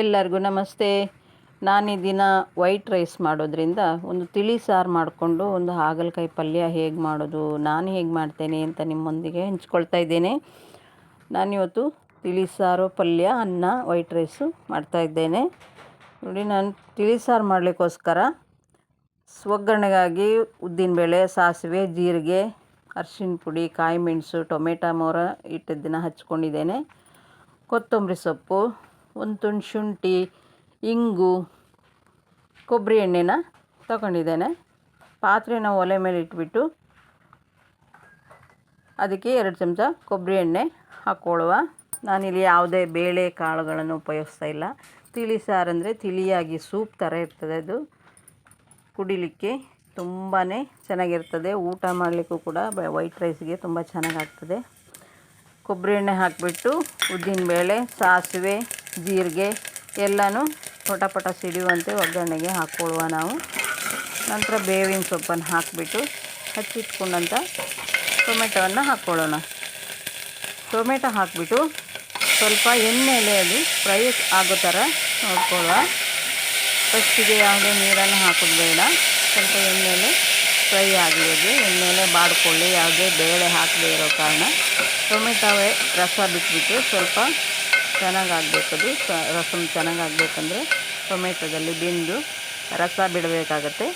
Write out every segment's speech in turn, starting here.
ಎಲ್ಲರಿಗೂ ನಮಸ್ತೆ. ನಾನು ಈ ದಿನ ವೈಟ್ ರೈಸ್ ಮಾಡೋದ್ರಿಂದ ಒಂದು ತಿಳಿ ಸಾರು ಮಾಡಿಕೊಂಡು ಒಂದು ಹಾಗಲಕಾಯಿ ಪಲ್ಯ ಹೇಗೆ ಮಾಡೋದು, ನಾನು ಹೇಗೆ ಮಾಡ್ತೇನೆ ಅಂತ ನಿಮ್ಮೊಂದಿಗೆ ಹಂಚ್ಕೊಳ್ತಾ ಇದ್ದೇನೆ. ನಾನಿವತ್ತು ತಿಳಿ ಸಾರು, ಪಲ್ಯ, ಅನ್ನ, ವೈಟ್ ರೈಸು ಮಾಡ್ತಾಯಿದ್ದೇನೆ ನೋಡಿ, ನಾನು ತಿಳಿ ಸಾರು ಮಾಡಲಿಕ್ಕೋಸ್ಕರ ಒಗ್ಗರಣೆಗಾಗಿ ಉದ್ದಿನಬೇಳೆ, ಸಾಸಿವೆ, ಜೀರಿಗೆ ಅರ್ಶಿಣ ಪುಡಿ, ಕಾಯಿ ಮೆಣಸು, ಟೊಮೆಟೊ, ಮೊರ ಇಟ್ಟಿದ್ದನ್ನು ಹಚ್ಕೊಂಡಿದ್ದೇನೆ. ಕೊತ್ತಂಬರಿ ಸೊಪ್ಪು ಒಂದು ತುಂಡು ಶುಂಠಿ, ಇಂಗು, ಕೊಬ್ಬರಿ ಎಣ್ಣೆನ ತಗೊಂಡಿದ್ದೇನೆ. ಪಾತ್ರೆನ ಒಲೆ ಮೇಲೆ ಇಟ್ಬಿಟ್ಟು ಅದಕ್ಕೆ ಎರಡು ಚಮಚ ಕೊಬ್ಬರಿ ಎಣ್ಣೆ ಹಾಕ್ಕೊಳ್ಳುವ. ನಾನಿಲ್ಲಿ ಯಾವುದೇ ಬೇಳೆ ಕಾಳುಗಳನ್ನು ಉಪಯೋಗಿಸ್ತಾ ಇಲ್ಲ. ತಿಳಿ ಸಾರು ಅಂದರೆ ತಿಳಿಯಾಗಿ ಸೂಪ್ ಥರ ಇರ್ತದೆ ಅದು. ಕುಡಿಲಿಕ್ಕೆ ತುಂಬಾ ಚೆನ್ನಾಗಿರ್ತದೆ. ಊಟ ಮಾಡಲಿಕ್ಕೂ ಕೂಡ ವೈಟ್ ರೈಸ್ಗೆ ತುಂಬ ಚೆನ್ನಾಗಾಗ್ತದೆ. ಕೊಬ್ಬರಿ ಎಣ್ಣೆ ಹಾಕಿಬಿಟ್ಟು ಉದ್ದಿನಬೇಳೆ ಸಾಸಿವೆ ಜೀರಿಗೆ ಎಲ್ಲನೂ ಪಟ ಪಟ ಸಿಡಿಯುವಂತೆ ಒಗ್ಗರಣೆಗೆ ಹಾಕ್ಕೊಳ್ಳುವ ನಾವು. ನಂತರ ಬೇವಿನ ಸೊಪ್ಪನ್ನು ಹಾಕಿಬಿಟ್ಟು ಹಚ್ಚಿಟ್ಕೊಂಡಂಥ ಟೊಮೆಟೊವನ್ನು ಹಾಕ್ಕೊಳ್ಳೋಣ. ಟೊಮೆಟೊ ಹಾಕಿಬಿಟ್ಟು ಸ್ವಲ್ಪ ಎಣ್ಣೆಲೆ ಅದು ಫ್ರೈ ಆಗೋ ಥರ ನೋಡ್ಕೊಳ್ಳುವ. ಫಸ್ಟಿಗೆ ಯಾವುದೇ ನೀರನ್ನು ಹಾಕೋದು ಬೇಡ. ಸ್ವಲ್ಪ ಎಣ್ಣೆಲೆ ಫ್ರೈ ಆಗಲಿದೆ ಎಣ್ಣೆಲೆ ಬಾಡ್ಕೊಳ್ಳಿ. ಯಾವುದೇ ಬೇಳೆ ಹಾಕದೇ ಇರೋ ಕಾರಣ. ಟೊಮೆಟೊವೇ ರಸ ಬಿಟ್ಬಿಟ್ಟು ಸ್ವಲ್ಪ ಚೆನ್ನಾಗಿ ಸ ರಸಮ್ ಚೆನ್ನಾಗಿ ಆಗಬೇಕಂದ್ರೆ ಟೊಮೆಟೊದಲ್ಲಿ ಬೆಂದು ರಸ ಬಿಡಬೇಕಾಗತ್ತೆ.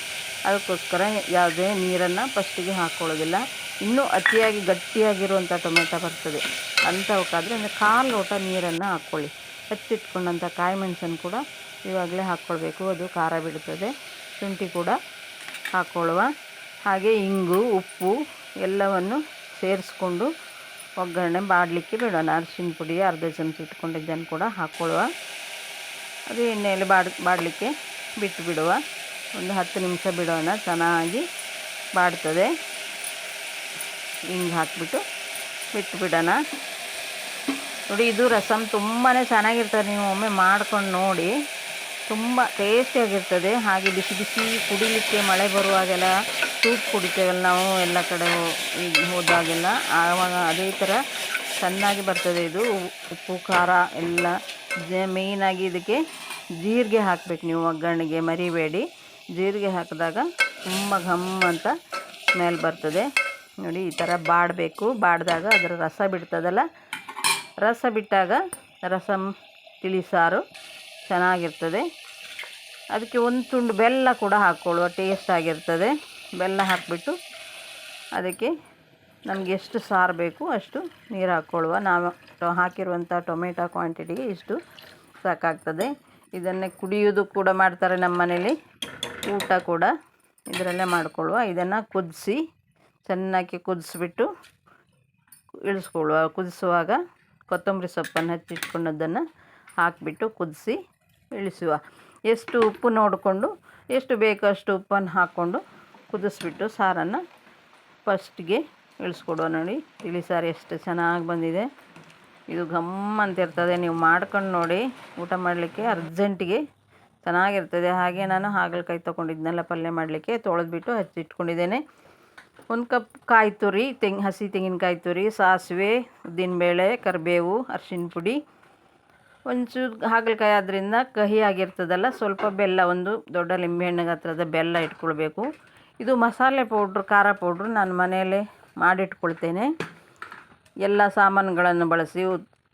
ಅದಕ್ಕೋಸ್ಕರ ಯಾವುದೇ ನೀರನ್ನು ಫಸ್ಟಿಗೆ ಹಾಕ್ಕೊಳ್ಳೋದಿಲ್ಲ ಇನ್ನೂ ಅತಿಯಾಗಿ ಗಟ್ಟಿಯಾಗಿರುವಂಥ ಟೊಮೆಟೊ ಬರ್ತದೆ. ಅಂಥವಕ್ಕಾದರೆ ಅಂದರೆ ಕಾಲು ಲೋಟ ನೀರನ್ನು ಹಾಕ್ಕೊಳ್ಳಿ ಹೆಚ್ಚಿಟ್ಕೊಂಡಂಥ ಕಾಯಿ ಮೆಣಸನ್ನು ಕೂಡ ಇವಾಗಲೇ ಹಾಕ್ಕೊಳ್ಬೇಕು. ಅದು ಖಾರ ಬಿಡುತ್ತದೆ ಶುಂಠಿ ಕೂಡ ಹಾಕ್ಕೊಳ್ಳುವ ಹಾಗೆ ಇಂಗು, ಉಪ್ಪು ಎಲ್ಲವನ್ನು ಸೇರಿಸ್ಕೊಂಡು ಒಗ್ಗರಣೆ ಬಾಡಲಿಕ್ಕೆ ಬಿಡೋಣ. ಅರಿಶಿನ ಪುಡಿ, ಅರ್ಧ ಚಮಚ ಇಟ್ಕೊಂಡಿದ್ದನ್ನು ಕೂಡ ಹಾಕ್ಕೊಳ್ಳುವ. ಅದು ಎಣ್ಣೆಯಲ್ಲಿ ಬಾಡ್, ಬಾಡಲಿಕ್ಕೆ ಬಿಟ್ಟು ಬಿಡುವ ಒಂದು ಹತ್ತು ನಿಮಿಷ ಬಿಡೋಣ. ಚೆನ್ನಾಗಿ ಬಾಡ್ತದೆ. ಹಿಂಗೆ ಹಾಕಿಬಿಟ್ಟು ಬಿಟ್ಟು ಬಿಡೋಣ ನೋಡಿ, ಇದು ರಸಮ್ ತುಂಬಾ ಚೆನ್ನಾಗಿರ್ತದೆ. ನೀವು ಒಮ್ಮೆ ಮಾಡ್ಕೊಂಡು ನೋಡಿ. ತುಂಬ ಟೇಸ್ಟಿಯಾಗಿರ್ತದೆ. ಹಾಗೆ ಬಿಸಿ ಬಿಸಿ ಕುಡಿಲಿಕ್ಕೆ ಮಳೆ ಬರುವಾಗೆಲ್ಲ ಸೂಪ್ ಕುಡಿತೇವಲ್ಲ ನಾವು ಎಲ್ಲ ಕಡೆ ಹೋದಾಗೆಲ್ಲ ಆವಾಗ ಅದೇ ಥರ ಚೆನ್ನಾಗಿ ಬರ್ತದೆ ಇದು. ಉಪ್ಪು, ಖಾರ ಎಲ್ಲ ಮೇಯ್ನಾಗಿ ಇದಕ್ಕೆ ಜೀರಿಗೆ ಹಾಕ್ಬೇಕು ನೀವು ಒಗ್ಗರಣೆಗೆ, ಮರಿಬೇಡಿ. ಜೀರಿಗೆ ಹಾಕಿದಾಗ ತುಂಬ ಘಮ್ ಅಂತ ಸ್ಮೆಲ್ ಬರ್ತದೆ. ನೋಡಿ, ಈ ಥರ ಬಾಡಬೇಕು. ಬಾಡಿದಾಗ ಅದರ ರಸ ಬಿಡ್ತದಲ್ಲ? ರಸ ಬಿಟ್ಟಾಗ ರಸಂ ತಿಳಿ ಸಾರು ಚೆನ್ನಾಗಿರ್ತದೆ. ಅದಕ್ಕೆ ಒಂದು ತುಂಡು ಬೆಲ್ಲ ಕೂಡ ಹಾಕ್ಕೊಳ್ಳುವ ಟೇಸ್ಟ್ ಆಗಿರ್ತದೆ. ಬೆಲ್ಲ ಹಾಕಿಬಿಟ್ಟು ಅದಕ್ಕೆ ನಮಗೆ ಎಷ್ಟು ಸಾರು ಬೇಕು ಅಷ್ಟು ನೀರು ಹಾಕ್ಕೊಳ್ಳುವ. ನಾವು ಹಾಕಿರುವಂಥ ಟೊಮೆಟೊ ಕ್ವಾಂಟಿಟಿಗೆ ಇಷ್ಟು ಸಾಕಾಗ್ತದೆ. ಇದನ್ನೇ ಕುಡಿಯೋದು ಕೂಡ ಮಾಡ್ತಾರೆ ನಮ್ಮ ಮನೇಲಿ. ಊಟ ಕೂಡ ಇದರಲ್ಲೇ ಮಾಡಿಕೊಳ್ಳುವ. ಇದನ್ನು ಕುದಿಸಿ ಚೆನ್ನಾಗಿ ಕುದಿಸ್ಬಿಟ್ಟು ಇಳಿಸ್ಕೊಳ್ಳುವ. ಕುದಿಸುವಾಗ ಕೊತ್ತಂಬರಿ ಸೊಪ್ಪನ್ನು ಹಚ್ಚಿಟ್ಕೊಂಡದ್ದನ್ನು ಹಾಕಿಬಿಟ್ಟು ಕುದಿಸಿ ಇಳಿಸುವ. ಎಷ್ಟು ಉಪ್ಪು ನೋಡಿಕೊಂಡು, ಎಷ್ಟು ಬೇಕೋ ಅಷ್ಟು ಉಪ್ಪನ್ನು ಹಾಕ್ಕೊಂಡು ಕುದಿಸ್ಬಿಟ್ಟು ಸಾರನ್ನು ಫಸ್ಟ್ಗೆ ಇಳಿಸ್ಕೊಡುವ ನೋಡಿ. ತಿಳಿ ಸಾರು ಎಷ್ಟು ಚೆನ್ನಾಗಿ ಬಂದಿದೆ. ಇದು ಘಮ್ ಅಂತ ಇರ್ತದೆ ನೀವು ಮಾಡ್ಕೊಂಡು ನೋಡಿ. ಊಟ ಮಾಡಲಿಕ್ಕೆ ಅರ್ಜೆಂಟಿಗೆ ಚೆನ್ನಾಗಿರ್ತದೆ. ಹಾಗೆ ನಾನು ಹಾಗಲಕಾಯಿ ತೊಗೊಂಡಿದ್ನೆಲ್ಲ, ಪಲ್ಯ ಮಾಡಲಿಕ್ಕೆ ತೊಳೆದ್ಬಿಟ್ಟು ಹಚ್ಚಿಟ್ಕೊಂಡಿದ್ದೇನೆ. ಒಂದು ಕಪ್ ಕಾಯಿ ತುರಿ, ತೆಂಗ್, ಹಸಿ ತೆಂಗಿನಕಾಯಿ ತುರಿ, ಸಾಸಿವೆ, ಉದ್ದಿನಬೇಳೆ, ಕರಿಬೇವು, ಅರ್ಶಿಣ ಪುಡಿ. ಒಂಚೂರು ಹಾಗಲಕಾಯಿ ಆದ್ದರಿಂದ ಕಹಿ ಆಗಿರ್ತದಲ್ಲ, ಸ್ವಲ್ಪ ಬೆಲ್ಲ, ಒಂದು ದೊಡ್ಡ ಲಿಂಬೆಹಣ್ಣಿಗೆ ಹತ್ರದ ಬೆಲ್ಲ ಇಟ್ಕೊಳ್ಬೇಕು. ಇದು ಮಸಾಲೆ ಪೌಡ್ರ್, ಖಾರ ಪೌಡ್ರು ನಾನು ಮನೆಯಲ್ಲೇ ಮಾಡಿಟ್ಕೊಳ್ತೇನೆ. ಎಲ್ಲ ಸಾಮಾನುಗಳನ್ನು ಬಳಸಿ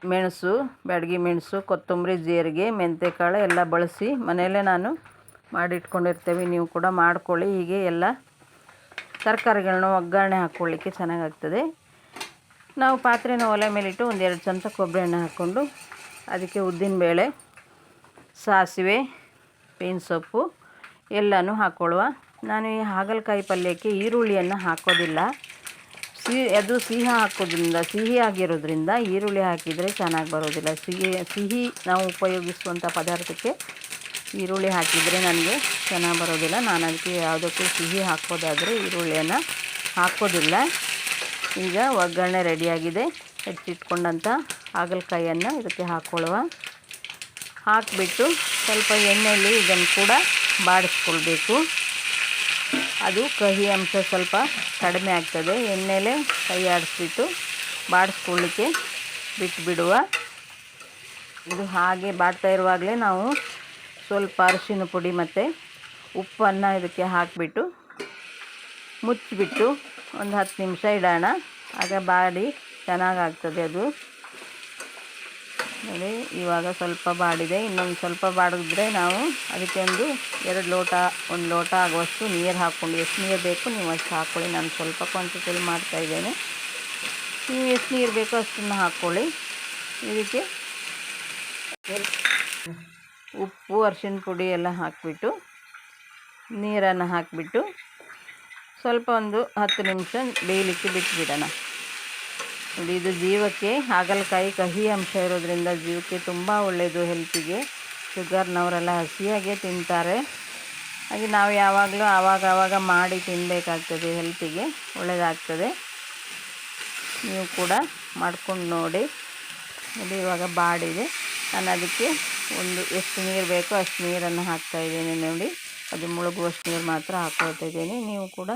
ಮೆಣಸು, ಬ್ಯಾಡಗಿ ಮೆಣಸು, ಕೊತ್ತಂಬರಿ, ಜೀರಿಗೆ ಮೆಂತ್ಯಕಾಳು ಎಲ್ಲ ಬಳಸಿ ಮನೆಯಲ್ಲೇ ನಾನು ಮಾಡಿಟ್ಕೊಂಡಿರ್ತೇವೆ. ನೀವು ಕೂಡ ಮಾಡ್ಕೊಳ್ಳಿ. ಹೀಗೆ ಎಲ್ಲ ತರಕಾರಿಗಳನ್ನ ಒಗ್ಗರಣೆ ಹಾಕ್ಕೊಳ್ಳಿಕ್ಕೆ ಚೆನ್ನಾಗಾಗ್ತದೆ. ನಾವು ಪಾತ್ರೆನ ಒಲೆ ಮೇಲಿಟ್ಟು ಒಂದೆರಡು ಚಮಚ ಕೊಬ್ಬರಿ ಎಣ್ಣೆ ಹಾಕ್ಕೊಂಡು ಅದಕ್ಕೆ ಉದ್ದಿನಬೇಳೆ ಸಾಸಿವೆ ಬೀನ್ ಸೊಪ್ಪು ಎಲ್ಲನೂ ಹಾಕ್ಕೊಳ್ಳುವ ನಾನು ಈ ಹಾಗಲಕಾಯಿ ಪಲ್ಯಕ್ಕೆ ಈರುಳ್ಳಿಯನ್ನು ಹಾಕೋದಿಲ್ಲ. ಸಿಹಿ, ಅದು ಸಿಹಿ ಹಾಕೋದ್ರಿಂದ, ಸಿಹಿ ಆಗಿರೋದ್ರಿಂದ ಈರುಳ್ಳಿ ಹಾಕಿದರೆ ಚೆನ್ನಾಗಿ ಬರೋದಿಲ್ಲ. ಸಿಹಿ ಸಿಹಿ ನಾವು ಉಪಯೋಗಿಸುವಂಥ ಪದಾರ್ಥಕ್ಕೆ ಈರುಳ್ಳಿ ಹಾಕಿದರೆ ನನಗೆ ಚೆನ್ನಾಗಿ ಬರೋದಿಲ್ಲ. ನಾನು ಅದಕ್ಕೆ ಯಾವುದಕ್ಕೂ ಸಿಹಿ ಹಾಕೋದಾದರೆ ಈರುಳ್ಳಿಯನ್ನು ಹಾಕೋದಿಲ್ಲ. ಈಗ ಒಗ್ಗರಣೆ ರೆಡಿಯಾಗಿದೆ. ಹೆಚ್ಚಿಟ್ಕೊಂಡಂಥ ಹಾಗಲಕಾಯಿಯನ್ನು ಇದಕ್ಕೆ ಹಾಕ್ಕೊಳ್ಳುವ ಹಾಕಿಬಿಟ್ಟು ಸ್ವಲ್ಪ ಎಣ್ಣೆಯಲ್ಲಿ ಇದನ್ನು ಕೂಡ ಬಾಡಿಸ್ಕೊಳ್ಬೇಕು. ಅದು ಕಹಿ ಅಂಶ ಸ್ವಲ್ಪ ಕಡಿಮೆ ಆಗ್ತದೆ. ಎಣ್ಣೆಲೆ ಕೈ ಆಡಿಸ್ಬಿಟ್ಟು ಬಾಡಿಸ್ಕೊಳ್ಳಿಕ್ಕೆ ಬಿಟ್ಟುಬಿಡುವ ಇದು ಹಾಗೆ ಬಾಡ್ತಾ ಇರುವಾಗಲೇ ನಾವು ಸ್ವಲ್ಪ ಅರಿಶಿನ ಪುಡಿ ಮತ್ತು ಉಪ್ಪನ್ನು ಇದಕ್ಕೆ ಹಾಕಿಬಿಟ್ಟು ಮುಚ್ಚಿಬಿಟ್ಟು ಒಂದು ಹತ್ತು ನಿಮಿಷ ಇಡೋಣ. ಆಗ ಬಾಡಿ ಚೆನ್ನಾಗಾಗ್ತದೆ ಅದು. ನೋಡಿ, ಇವಾಗ ಸ್ವಲ್ಪ ಬಾಡಿದೆ. ಇನ್ನೊಂದು ಸ್ವಲ್ಪ ಬಾಡಿದ್ರೆ ನಾವು ಅದಕ್ಕೆ ಒಂದು ಎರಡು ಲೋಟ, ಒಂದು ಲೋಟ ಆಗುವಷ್ಟು ನೀರು ಹಾಕ್ಕೊಂಡು, ಎಷ್ಟು ನೀರು ಬೇಕು ನೀವು ಅಷ್ಟು ಹಾಕ್ಕೊಳ್ಳಿ ನಾನು ಸ್ವಲ್ಪ ಕ್ವಾಂಟಿಟಿಯಲ್ಲಿ ಮಾಡ್ತಾಯಿದ್ದೇನೆ ನೀವು ಎಷ್ಟು ನೀರು ಬೇಕೋ ಅಷ್ಟನ್ನು ಹಾಕ್ಕೊಳ್ಳಿ ಇದಕ್ಕೆ ಉಪ್ಪು ಅರಿಶಿನ ಪುಡಿ ಎಲ್ಲ ಹಾಕಿಬಿಟ್ಟು, ನೀರನ್ನು ಹಾಕಿಬಿಟ್ಟು ಸ್ವಲ್ಪ ಒಂದು ಹತ್ತು ನಿಮಿಷ ಬೇಯಲಿಕ್ಕೆ ಬಿಟ್ಬಿಡೋಣ. ನೋಡಿ, ಇದು ಜೀವಕ್ಕೆ ಹಾಗಲಕಾಯಿ ಕಹಿ ಅಂಶ ಇರೋದ್ರಿಂದ ಜೀವಕ್ಕೆ ತುಂಬ ಒಳ್ಳೆಯದು ಹೆಲ್ತಿಗೆ ಶುಗರ್ನವರೆಲ್ಲ ಹಸಿಯಾಗೇ ತಿಂತಾರೆ. ಹಾಗೆ ನಾವು ಯಾವಾಗಲೂ ಆವಾಗ ಆವಾಗ ಮಾಡಿ ತಿನ್ನಬೇಕಾಗ್ತದೆ ಹೆಲ್ತಿಗೆ ಒಳ್ಳೆಯದಾಗ್ತದೆ ನೀವು ಕೂಡ ಮಾಡ್ಕೊಂಡು ನೋಡಿ. ನೋಡಿ ಇವಾಗ ಬಾಡಿದೆ. ನಾನು ಅದಕ್ಕೆ ಒಂದು ಎಷ್ಟು ನೀರು ಬೇಕೋ ಅಷ್ಟು ನೀರನ್ನು ಹಾಕ್ತಾ ಇದ್ದೀನಿ ನೋಡಿ. ಅದು ಮುಳುಗುವಷ್ಟು ನೀರು ಮಾತ್ರ ಹಾಕ್ಕೊಳ್ತಾ ಇದ್ದೀನಿ. ನೀವು ಕೂಡ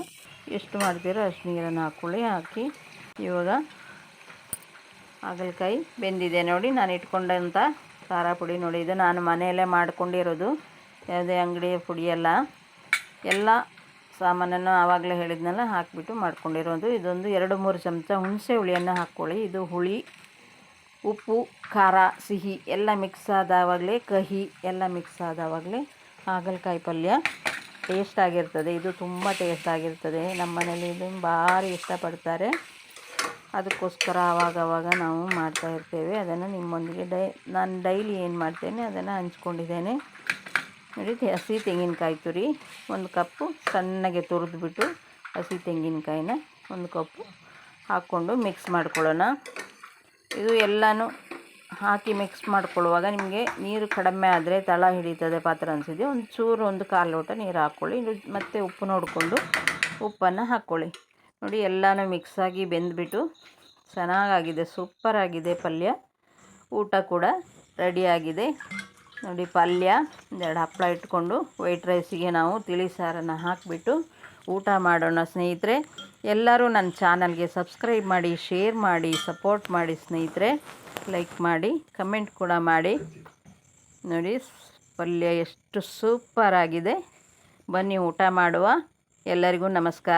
ಎಷ್ಟು ಮಾಡ್ತೀರೋ ಅಷ್ಟು ನೀರನ್ನು ಹಾಕ್ಕೊಳ್ಳಿ ಹಾಕಿ ಇವಾಗ ಹಾಗಲಕಾಯಿ ಬೆಂದಿದೆ ನೋಡಿ, ನಾನು ಇಟ್ಕೊಂಡಂಥ ಖಾರ ಪುಡಿ ನೋಡಿ, ಇದು ನಾನು ಮನೆಯಲ್ಲೇ ಮಾಡ್ಕೊಂಡಿರೋದು. ಯಾವುದೇ ಅಂಗಡಿಯ ಪುಡಿಯಲ್ಲ ಎಲ್ಲ ಸಾಮಾನನ್ನು ಆವಾಗಲೇ ಹೇಳಿದ್ನೆಲ್ಲ, ಹಾಕಿಬಿಟ್ಟು ಮಾಡ್ಕೊಂಡಿರೋದು. ಇದೊಂದು ಎರಡು ಮೂರು ಚಮಚ ಹುಣಸೆ ಹುಳಿಯನ್ನು ಹಾಕ್ಕೊಳ್ಳಿ. ಇದು ಹುಳಿ, ಉಪ್ಪು, ಖಾರ, ಸಿಹಿ ಎಲ್ಲ ಮಿಕ್ಸ್ ಆದವಾಗಲೇ, ಕಹಿ ಎಲ್ಲ ಮಿಕ್ಸ್ ಆದವಾಗಲೇ ಹಾಗಲಕಾಯಿ ಪಲ್ಯ ಟೇಸ್ಟ್ ಆಗಿರ್ತದೆ. ಇದು ತುಂಬ ಟೇಸ್ಟ್ ಆಗಿರ್ತದೆ. ನಮ್ಮ ಮನೇಲಿ ಇದು ಭಾರಿ ಇಷ್ಟಪಡ್ತಾರೆ. ಅದಕ್ಕೋಸ್ಕರ ಆವಾಗವಾಗ ನಾವು ಮಾಡ್ತಾ ಇರ್ತೇವೆ. ಅದನ್ನು ನಿಮ್ಮೊಂದಿಗೆ ಡೈ, ನಾನು ಡೈಲಿ ಏನು ಮಾಡ್ತೇನೆ, ಅದನ್ನು ಹಂಚ್ಕೊಂಡಿದ್ದೇನೆ. ನೋಡಿ ಹಸಿ ತೆಂಗಿನಕಾಯಿ ತುರಿ, ಒಂದು ಕಪ್ಪು ಸಣ್ಣಗೆ ತುರಿದ್ಬಿಟ್ಟು ಹಸಿ ತೆಂಗಿನಕಾಯಿನ ಒಂದು ಕಪ್ಪು ಹಾಕ್ಕೊಂಡು ಮಿಕ್ಸ್ ಮಾಡ್ಕೊಳ್ಳೋಣ. ಇದು ಎಲ್ಲನೂ ಹಾಕಿ ಮಿಕ್ಸ್ ಮಾಡ್ಕೊಳ್ಳುವಾಗ ನಿಮಗೆ ನೀರು ಕಡಿಮೆ ಆದರೆ ತಳ ಹಿಡಿತದೆ ಪಾತ್ರ ಅನಿಸಿದೆ ಒಂದು ಚೂರು, ಒಂದು ಕಾಲು ಲೋಟ ನೀರು ಹಾಕ್ಕೊಳ್ಳಿ. ಮತ್ತು ಉಪ್ಪು ನೋಡಿಕೊಂಡು ಉಪ್ಪನ್ನು ಹಾಕ್ಕೊಳ್ಳಿ. ನೋಡಿ, ಎಲ್ಲನೂ ಮಿಕ್ಸಾಗಿ ಬೆಂದ್ಬಿಟ್ಟು ಚೆನ್ನಾಗಾಗಿದೆ, ಸೂಪರಾಗಿದೆ ಪಲ್ಯ. ಊಟ ಕೂಡ ರೆಡಿಯಾಗಿದೆ ನೋಡಿ, ಪಲ್ಯ, ಒಂದೆರಡು ಹಪ್ಪಳ ಇಟ್ಕೊಂಡು ವೈಟ್ ರೈಸಿಗೆ ನಾವು ತಿಳಿ ಸಾರನ್ನು ಹಾಕಿಬಿಟ್ಟು ಊಟ ಮಾಡೋಣ ಸ್ನೇಹಿತರೆ. ಎಲ್ಲರೂ ನನ್ನ ಚಾನಲ್ಗೆ ಸಬ್ಸ್ಕ್ರೈಬ್ ಮಾಡಿ ಶೇರ್ ಮಾಡಿ ಸಪೋರ್ಟ್ ಮಾಡಿ ಸ್ನೇಹಿತರೆ. ಲೈಕ್ ಮಾಡಿ ಕಮೆಂಟ್ ಕೂಡ ಮಾಡಿ. ನೋಡಿ, ಪಲ್ಯ ಎಷ್ಟು ಸೂಪರಾಗಿದೆ. ಬನ್ನಿ, ಊಟ ಮಾಡುವ. ಎಲ್ಲರಿಗೂ ನಮಸ್ಕಾರ.